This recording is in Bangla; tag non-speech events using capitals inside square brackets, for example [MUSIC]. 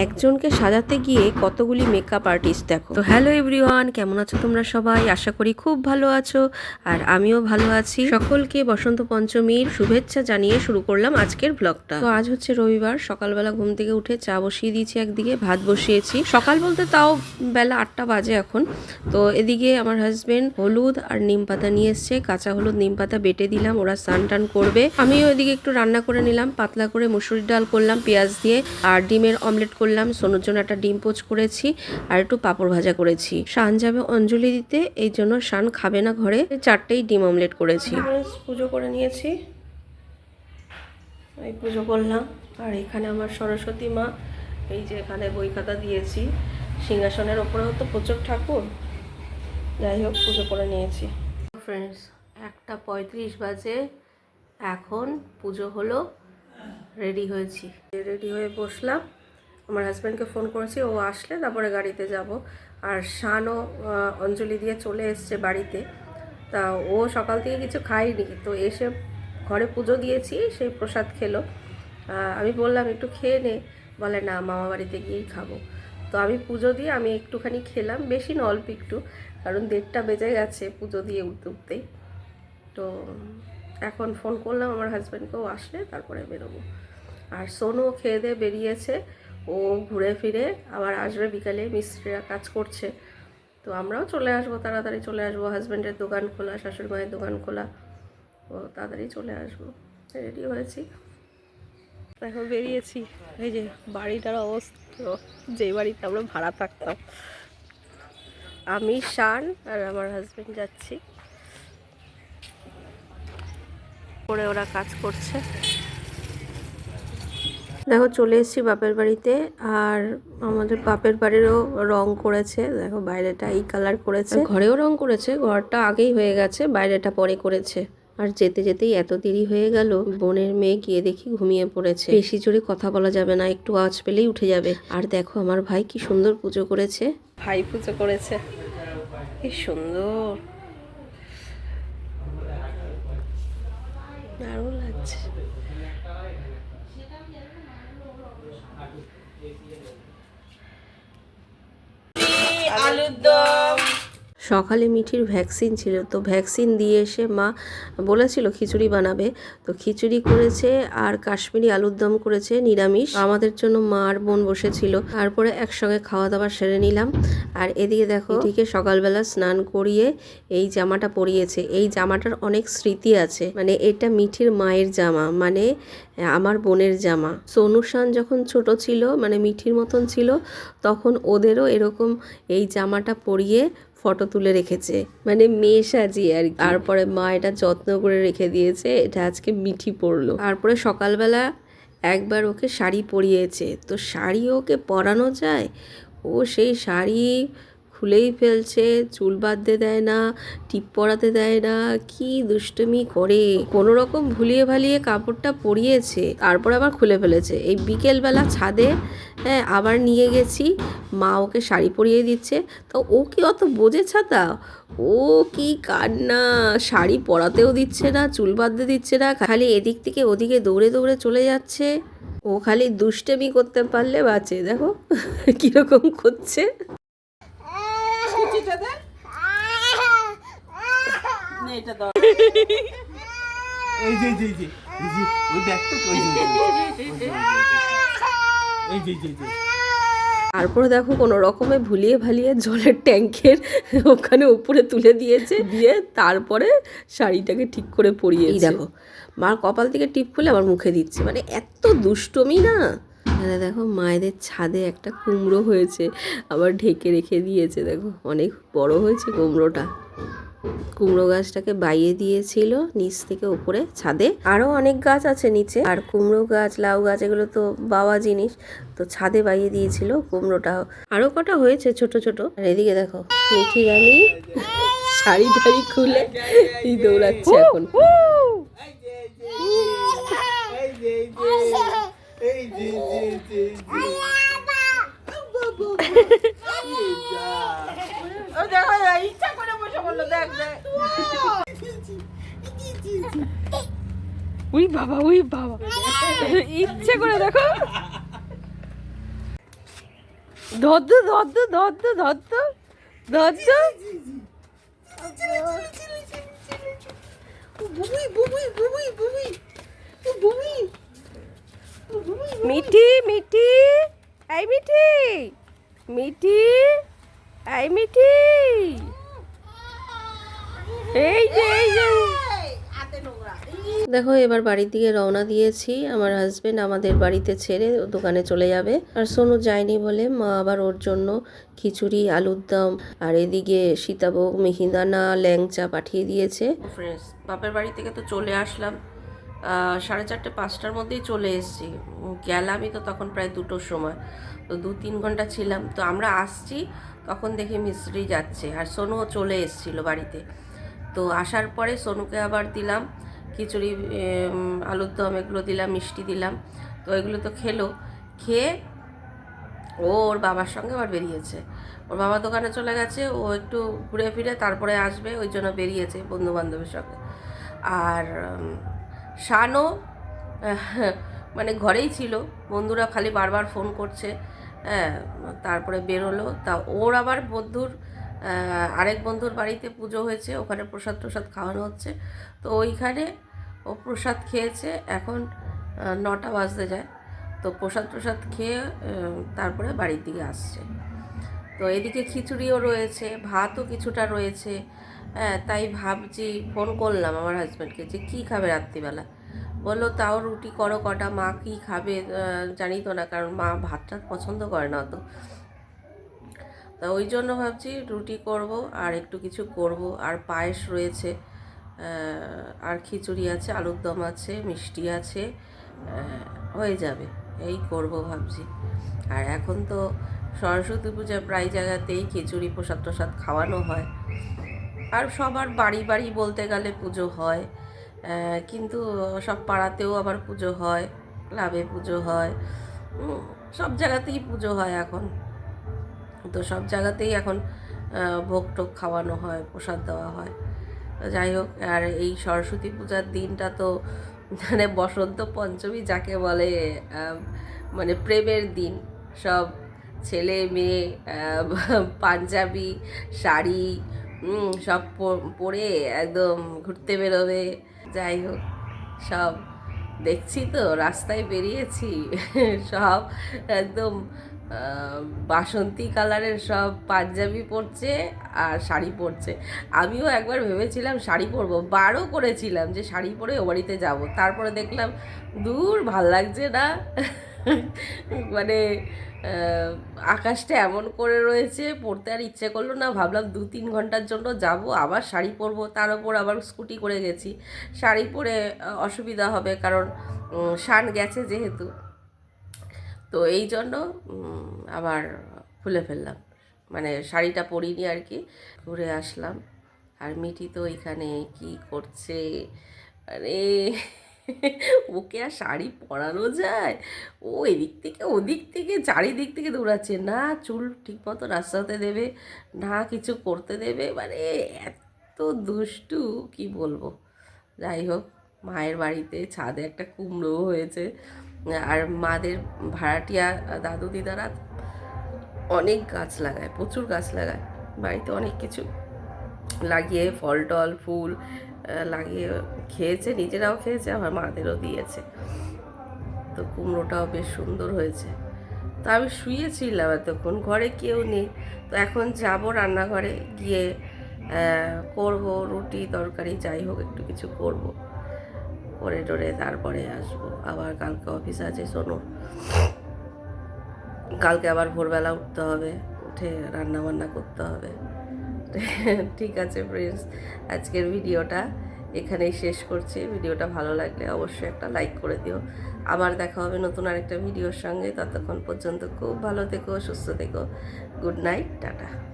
একজনকে সাজাতে গিয়ে কতগুলি মেকআপ আর্টিস্ট দেখো। তো হ্যালো এভরিওয়ান কেমন আছো তোমরা সবাই? আশা করি খুব ভালো আছো আর আমিও ভালো আছি। সকলকে বসন্ত পঞ্চমীর শুভেচ্ছা জানিয়ে শুরু করলাম আজকের ব্লগটা তো আজ হচ্ছে রবিবার, সকালবেলা ঘুম থেকে উঠে চা বসিয়ে দিয়েছি একদিকে, ভাত বসিয়েছি। সকাল বলতে তাও বেলা আটটা বাজে এখন। তো এদিকে আমার হাজবেন্ড হলুদ আর নিম পাতা নিয়ে এসছে। কাঁচা হলুদ, নিম পাতা বেটে দিলাম, ওরা স্নান টান করবে। আমিও এদিকে একটু রান্না করে নিলাম, পাতলা করে মুসুরির ডাল করলাম, পেঁয়াজ দিয়ে আর ডিমের অমলেট করলাম সোনুর জন্য একটা ডিম পোচ করেছি আর একটু পাঁপড় ভাজা করেছি। শান যাবে অঞ্জলি দিতে এই জন্য শান খাবে না ঘরে। চারটেই ডিম অমলেট করেছি। পুজো করে নিয়েছি। এই পুজো করলাম। আর এখানে আমার সরস্বতী মা এই যে এখানে বই খাতা দিয়েছি। সিংহাসনের ওপরেও তো প্রচুর ঠাকুর। যাই হোক পুজো করে নিয়েছি। ফ্রেন্ডস একটা পঁয়ত্রিশ বাজে। এখন পুজো হলো রেডি হয়েছি। রেডি হয়ে বসলাম। আমার হাজব্যান্ডকে ফোন করেছি, ও আসলে তারপরে গাড়িতে যাব। আর শানও অঞ্জলি দিয়ে চলে এসছে বাড়িতে। তা ও সকাল থেকে কিছু খায়নি, তো এসে ঘরে পুজো দিয়েছি, সেই প্রসাদ খেলো। আমি বললাম, একটু খেয়ে নে। বলে, না, মামা বাড়িতে গিয়েই খাব। তো আমি পুজো দিয়ে আমি একটুখানি খেলাম, বেশি না, অল্প একটু, কারণ দেড়টা বেজে গেছে পুজো দিয়ে উঠতে উঠতেই। তো এখন ফোন করলাম, আমার হাজব্যান্ডকেও আসলে তারপরে বেরোবো। আর সোনু খেয়ে দিয়ে বেরিয়েছে। ও ঘুরে ফিরে আবার আসবে বিকালে, মিস্ত্রিরা কাজ করছে। তো আমরাও চলে আসব, তাড়াতাড়ি চলে আসব। হাজব্যান্ডের দোকান খোলা শাশুড়ি মায়ের দোকান খোলা। ও তাড়াতাড়ি চলে আসব। রেডি হয়েছি। এখন বেরিয়েছি। এই যে বাড়িটার অবস্থা যেই বাড়িতে আমরা ভাড়া থাকতাম। আমি, শান আর আমার হাজব্যান্ড যাচ্ছি। করে ওরা কাজ করছে। দেখো চলে এসেছি বাপের বাড়িতে আর আমাদের বাপের বাড়িরও রং করেছে। দেখো বাইরেটা এই কালার করেছে। ঘরেও রং করেছে ঘরটা আগেই হয়ে গেছে বাইরেটা পরে করেছে। আর যেতে যেতেই এত দেরি হয়ে গেল বোনের মেয়ে গিয়ে দেখি ঘুমিয়ে পড়েছে। বেশি জোরে কথা বলা যাবে না একটু আওয়াজ পেলেই উঠে যাবে। আর দেখো আমার ভাই কি সুন্দর পুজো করেছে। ভাই পুজো করেছে কি সুন্দর। দারুণ লাগছে। সকালে মিঠির ভ্যাকসিন ছিল। তো ভ্যাকসিন দিয়ে এসে মা বলেছিল, খিচুড়ি বানাবে। তো খিচুড়ি করেছে আর কাশ্মীরি আলুর দম করেছে, নিরামিষ। আমাদের জন্য মা আর বোন বসেছিল। তারপরে একসঙ্গে খাওয়া দাওয়া সেরে নিলাম। আর এদিকে দেখো এদিকে সকালবেলা স্নান করিয়ে এই জামাটা পরিয়েছে। এই জামাটার অনেক স্মৃতি আছে। মানে এটা মিঠির মায়ের জামা মানে আমার বোনের জামা। সোনুশান যখন ছোট ছিল মানে মিঠির মতন ছিল, তখন ওদেরও এরকম এই জামাটা পরিয়ে ফটো তুলে রেখেছে। মানে মেয়ে সাজি আর তারপরে মা এটা যত্ন করে রেখে দিয়েছে, এটা আজকে মিঠি পড়ল তারপরে সকালবেলা একবার ওকে শাড়ি পরিয়েছে। তো শাড়ি ওকে পরানো যায়, ও সেই শাড়ি খুলেই ফেলছে, চুল বাঁধতে দেয় না, টিপ পরাতে দেয় না, কি দুষ্টুমি করে। কোনো রকম ভুলিয়ে ভালিয়ে কাপড়টা পরিয়েছে, তারপর আবার খুলে ফেলেছে। এই বিকেলবেলা ছাদে হ্যাঁ আবার নিয়ে গেছি। মা ওকে শাড়ি পরিয়ে দিচ্ছে। তো ও কি অত বোঝে ছাতা? ও কি কান্না! শাড়ি পরাতেও দিচ্ছে না, চুল বাঁধতে দিচ্ছে না, খালি এদিক থেকে ওদিকে দৌড়ে দৌড়ে চলে যাচ্ছে। ও খালি দুষ্টেমি করতে পারলে বাঁচে। দেখো, কীরকম করছে কুচিটা দে নে এটা দাও। এই যে যে যে এই যে ওই ব্যাগটা কই এই যে যে যে। তারপরে দেখো কোনো রকমে ভুলিয়ে ভালিয়ে জলের ট্যাঙ্কের ওখানে উপরে তুলে দিয়েছে দিয়ে তারপরে শাড়িটাকে ঠিক করে পরিয়ে এই দেখো মার কপাল থেকে টিপ খুলে আমার মুখে দিচ্ছে। মানে এত দুষ্টমি না? এখানে দেখো মায়েদের ছাদে একটা কুমড়ো হয়েছে আবার ঢেকে রেখে দিয়েছে দেখো অনেক বড় হয়েছে কুমড়োটা। কুমড়ো গাছটাকে বাইয়ে দিয়েছিল নিচ থেকে উপরে ছাদে আরও অনেক গাছ আছে নিচে আর কুমড়ো গাছ লাউ গাছ এগুলো তো বাবা জিনিস তো ছাদে বাইয়ে দিয়েছিল কুমড়োটা আরও কটা হয়েছে ছোট ছোট আর এদিকে দেখো মিঠি রানী শাড়ি টাড়ি খুলে দৌড়াচ্ছে এখন উই বাবা উই বাবা। ইচ্ছে করে দেখো। ধরতো ধর্দ ধরতো ধরতো ধরতো বুবুই বুবুই বুবুই বুবুই বুবুই মিঠি মিঠি এই মিঠি মিঠি এই মিঠি এই যে এই যে দেখো, এবার বাড়ির দিকে রওনা দিয়েছি। আমার হাজবেন্ড আমাদের বাড়িতে ছেড়ে দোকানে চলে যাবে। আর সোনু যায়নি বলে মা আবার ওর জন্য খিচুড়ি, আলুর দম আর এদিকে সীতাভোগ, মিহিদানা, ল্যাংচা পাঠিয়ে দিয়েছে। বাপের বাড়ি থেকে তো চলে আসলাম। সাড়ে চারটে, পাঁচটার মধ্যেই চলে এসেছি। গেলামই তো তখন প্রায় দুটোর সময়। তো দু তিন ঘণ্টা ছিলাম। তো আমরা আসছি, তখন দেখি মিস্ত্রি যাচ্ছে। আর সোনুও চলে এসেছিল বাড়িতে। তো আসার পরে সোনুকে আবার দিলাম। খিচুড়ি আলুর দম, এগুলো দিলাম, মিষ্টি দিলাম। তো এগুলো তো খেলো। খেয়ে ও ওর বাবার সঙ্গে আবার বেরিয়েছে। ওর বাবা দোকানে চলে গেছে, ও একটু ঘুরে ফিরে তারপরে আসবে, ওই জন্য বেরিয়েছে বন্ধু বান্ধবের সঙ্গে। আর শানও মানে ঘরেই ছিল। বন্ধুরা খালি বারবার ফোন করছে হ্যাঁ তারপরে বেরোলো। তা ওর আবার বন্ধুর আরেক বন্ধুর বাড়িতে পুজো হয়েছে, ওখানে প্রসাদ প্রসাদ খাওয়ানো হচ্ছে। তো ওইখানে ও প্রসাদ খেয়েছে, এখন নটা বাজতে যায়। তো প্রসাদ প্রসাদ খেয়ে তারপরে বাড়ির দিকে আসছে। তো এদিকে খিচুড়িও রয়েছে, ভাতও কিছুটা রয়েছে। হ্যাঁ তাই ভাবছি, ফোন করলাম আমার হাজব্যান্ডকে যে কী খাবে রাত্রিবেলা। বলল, তাও রুটি করো কটা, মা কী খাবে জানি তো না, কারণ মা ভাতটা পছন্দ করে না তো তা ওই জন্য ভাবছি রুটি করব আর একটু কিছু করব। আর পায়েস রয়েছে আর খিচুড়ি আছে, আলুর দম আছে, মিষ্টি আছে হয়ে যাবে। এই করব ভাবছি। আর এখন তো সরস্বতী পূজায় প্রায় জায়গাতেই খিচুড়ি প্রসাদ প্রসাদ খাওয়ানো হয়। আর সবার বাড়ি বাড়ি বলতে গেলে পুজো হয় কিন্তু সব পাড়াতেও আবার পুজো হয়, ক্লাবে পুজো হয় সব জায়গাতেই পুজো হয় এখন। তো সব জায়গাতেই এখন ভোগ টোগ খাওয়ানো হয়, প্রসাদ দেওয়া হয়। যাই হোক, আর এই সরস্বতী পূজার দিনটা তো মানে বসন্ত পঞ্চমী যাকে বলে মানে প্রেমের দিন। সব ছেলে, মেয়ে পাঞ্জাবি, শাড়ি সব পরে একদম ঘুরতে বেরোবে। যাই হোক, সব দেখছি তো, রাস্তায় বেরিয়েছি। সব একদম বাসন্তী কালারের সব পাঞ্জাবি পরছে আর শাড়ি পরছে। আমিও একবার ভেবেছিলাম শাড়ি পরবো, বারও করেছিলাম যে শাড়ি পরে ও বাড়িতে যাব। তারপরে দেখলাম, দূর, ভালো লাগছে না। মানে আকাশটা এমন করে রয়েছে পড়তে আর ইচ্ছে করল না। ভাবলাম দু তিন ঘণ্টার জন্য যাব, আবার শাড়ি পরবো। তার উপর আবার স্কুটি করে গেছি। শাড়ি পরে অসুবিধা হবে কারণ শান গেছে যেহেতু। তো এই জন্য আবার খুলে ফেললাম। মানে শাড়িটা পরিনি আর কি, ঘুরে আসলাম। আর মিঠি তো এখানে কি করছে? আরে, ওকে আর শাড়ি পরানো যায়? ও এদিক থেকে ওদিক থেকে, চারিদিক থেকে দৌড়াচ্ছে। না, চুল ঠিকমতো রাস্তাতে দেবে, না কিছু করতে দেবে। মানে এত দুষ্টু, কি বলব? যাই হোক, মায়ের বাড়িতে ছাদে একটা কুমড়ো হয়েছে। আর মাদের ভাড়াটিয়া দাদু দিদারা অনেক গাছ লাগায়, প্রচুর গাছ লাগায়। বাড়িতে অনেক কিছু লাগিয়ে ফল, টল, ফুল লাগিয়ে খেয়েছে, নিজেরাও খেয়েছে আমার মাদেরও দিয়েছে। তো কুমড়োটাও বেশ সুন্দর হয়েছে। তো আমি শুয়েছিলাম এতক্ষণ, ঘরে কেউ নেই। তো এখন যাব রান্নাঘরে, গিয়ে করব রুটি, তরকারি, যাই হোক, একটু কিছু করব। করে টোরে তারপরে আসব। আবার কালকে অফিস আছে, শোনো। কালকে আবার ভোরবেলা উঠতে হবে, উঠে রান্না বান্না করতে হবে। [LAUGHS] ঠিক আছে ফ্রেন্ডস আজকের ভিডিওটা এখানেই শেষ করছি। ভিডিওটা ভালো লাগলে অবশ্যই একটা লাইক করে দিও। আবার দেখা হবে নতুন আরেকটা ভিডিওর সঙ্গে। ততক্ষণ পর্যন্ত খুব ভালো থেকো, সুস্থ থেকো। Good night, tata.